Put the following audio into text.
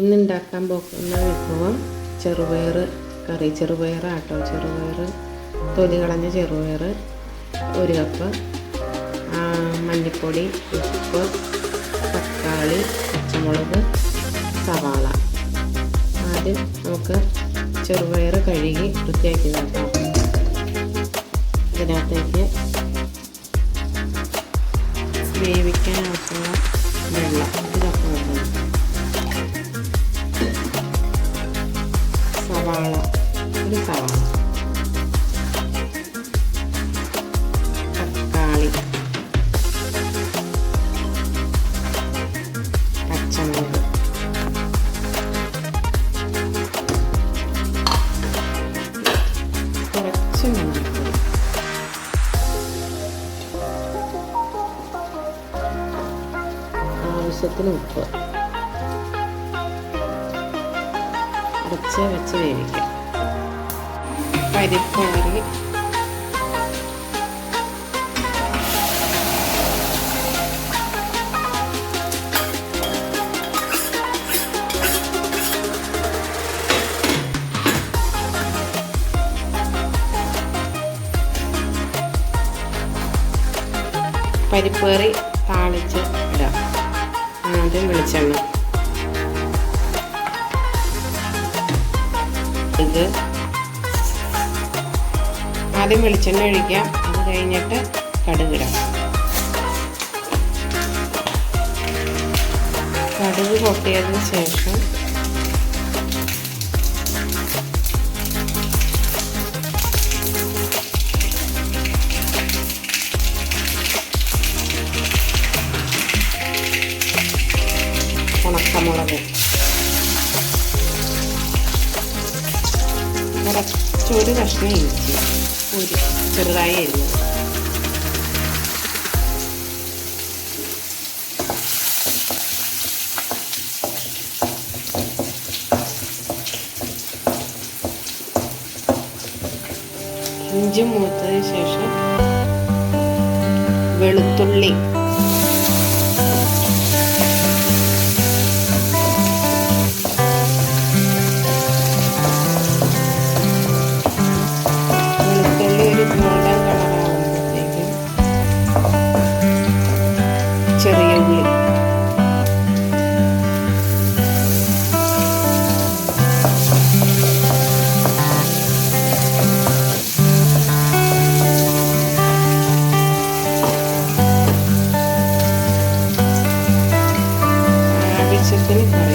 ഇന്ന് ഉണ്ടാക്കാൻ പോകുന്ന വിഭവം ചെറുപയർ കറി. ചെറുപയർ ആട്ടോ ചെറുപയർ തൊലി കളഞ്ഞ ചെറുപയർ ഒരു കപ്പ് മഞ്ഞൾപ്പൊടി ഉപ്പ് തക്കാളി പച്ചമുളക് സവാള. ആദ്യം നമുക്ക് ചെറുപയർ കഴുകി വൃത്തിയാക്കി നോക്കാം. ഇതിനകത്തേക്ക് വേവിക്കാൻ ആവശ്യമുള്ള വെള്ളം. സവാള ഒരു സവാള തക്കാളി പച്ചമുളക് കുറച്ച് മഞ്ഞൾപ്പൊടി ആവശ്യത്തിന് ഉപ്പ്. അടച്ച് വെച്ച് വേവിക്കാം. പരിപ്പ് കറി പരിപ്പ് കറി താളിച്ച് ഇടാം. ആദ്യം വെളിച്ചെണ്ണ. ഇത് ആദ്യം വെളിച്ചെണ്ണ ഒഴിക്കാം. അത് കഴിഞ്ഞിട്ട് കടുകിടാം. കടുക് പൊട്ടിയതിന് ശേഷം ഉണക്കമുളക്. കുറച്ചൊരു കഷ്ണം ഇഞ്ചി ഒരു ചെറുതായി ഇഞ്ചി മൂത്തതിന് ശേഷം വെളുത്തുള്ളി Philippines.